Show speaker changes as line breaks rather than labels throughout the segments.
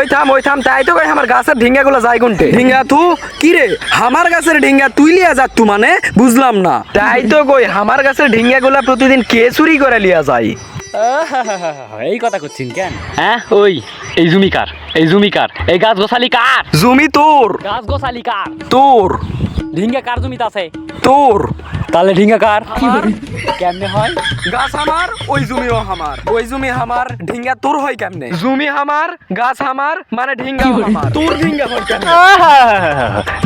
ওই থাম ওই থাম তাই তো আমার গাছের ঢিঙ্গা গুলো যায় কোনটে? ঢিঙ্গা তু? কি রে? আমার গাছের ঢিঙ্গা তুই লিয়া যা তু মানে? বুঝলাম না। তাই তো কই আমার গাছের ঢিঙ্গা গুলা প্রতিদিন কে চুরি করে লিয়া যায়?
এই কথা করছেন কেন? হ্যাঁ ওই এই জুমিকার এই জুমিকার এই গাছ গোছালি কার?
জমি তোর।
গাছ গোছালি কার?
তোর।
ঢিঙ্গা কার জমিতে আছে?
তোর।
তাহলে ঢিঙ্গা কার? কেমনে হয়?
গাছ আমার ওই জমিও আমার। ওই জমি আমার ঢিঙ্গা তোর হয় কেমনে? জমি আমার গাছ আমার মানে ঢিঙ্গা আমার। তোর ঢিঙ্গা হয় কেমনে?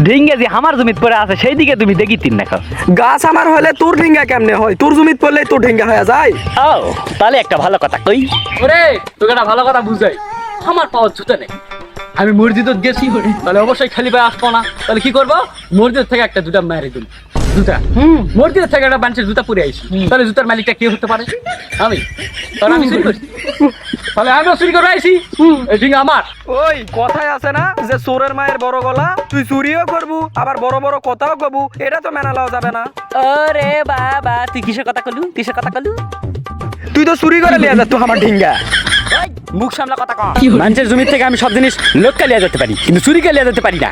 ঢিঙ্গা যে আমার জমিত পড়ে আছে সেই দিকে তুমি দেখি তিন দেখো
গাছ আমার হলে তোর ঢিঙ্গা কেমনে হয়? তোর জমিত পড়লে তোর ঢিঙ্গা হয়ে যায়।
ও তাহলে একটা ভালো কথা কই। ওরে তোকে একটা ভালো কথা বুঝাই। আমার পাওয়ার জুতা নেই আমি মসজিদত গেছি তাহলে অবশ্যই খালি পায়ে আসব না। তাহলে কি করব? মসজিদ থেকে একটা জুতা মেরে দিল জুতা? মসজিদ থেকে একটা মানুষের জুতা পরে আইছি। তাহলে জুতার মালিকটা কে হতে পারে? আমি। তাহলে আমি চুরি করছি। তাহলে আমিও চুরি করে আইছি। এই আমার।
ওই কথায় আছে না যে চোরের মায়ের বড় গলা তুই চুরিও করবু আবার বড় বড় কথাও কবু এটা তো মেনা লওয়া যাবে না।
ওরে বাবা তুই কিসের কথা কলু? কিসের কথা কলু?
তুই তো চুরি করে লিয়া যা তুই আমার ঢিঙ্গা
মুখ সামলা কথা কম মানুষের জমি থেকে আমি সব জিনিস লোক কালিয়া যেতে পারি কিন্তু চুরি কালিয়া যেতে পারি না।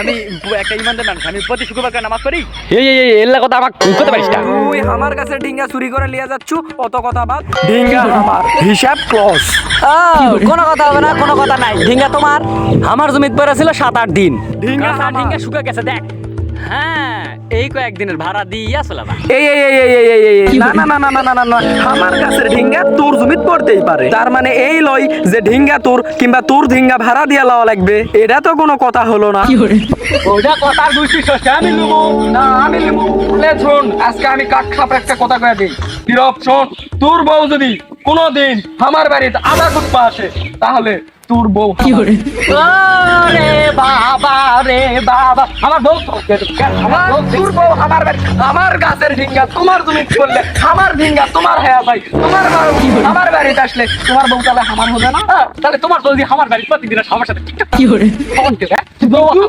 আমি একটা ইমানদার মানুষ আমি প্রতি শুক্রবার করে নামাজ পড়ি। এই এই এই এল্লা কথা আমাকে করতে পারিস না।
তুই আমার কাছে ঢিঙ্গা চুরি করে লিয়া যাচ্ছু অত কথা বাদ। ঢিঙ্গা আমার হিসাব ক্লস
কোনো কথা হবে না কোনো কথা নাই। ঢিঙ্গা তোমার আমার জমিত পড়ে ছিল সাত আট দিন। আর ঢিঙ্গা শুকা গেছে দেখ। হ্যাঁ এই কয়েকদিনের ভাড়া চলাবা
এই এই এই এই এই এই এই না না না না না না না আমার কাছে ঢিঙ্গা তোর জমিত পড়তেই পারে। তার মানে এই লয় যে ঢিঙ্গা তোর কিংবা তোর ঢিঙ্গা ভাড়া দিয়া লওয়া লাগবে এটা তো কোনো কথা হলো না।
ওটা কথা বুঝছিস আমি
না আমি শুন আজকে আমি কাঠ খাপ একটা কথা কয়ে দিই। তোর বউ যদি কোনোদিন আমার বাড়িতে আধা ফুট পা তাহলে তোর বউ
রে বাবা রে বাবা আমার বউ
আমার তোর বউ আমার আমার গাছের ঢিঙ্গা তোমার জমি করলে আমার ঢিঙ্গা তোমার হ্যাঁ ভাই তোমার আমার বাড়িতে আসলে তোমার বউ তাহলে আমার হবে না
হ্যাঁ, তাহলে তোমার বউ যদি আমার বাড়ি প্রতিদিন আমার সাথে টিকটক ফোন দেবে হ্যাঁ? বউ আমার।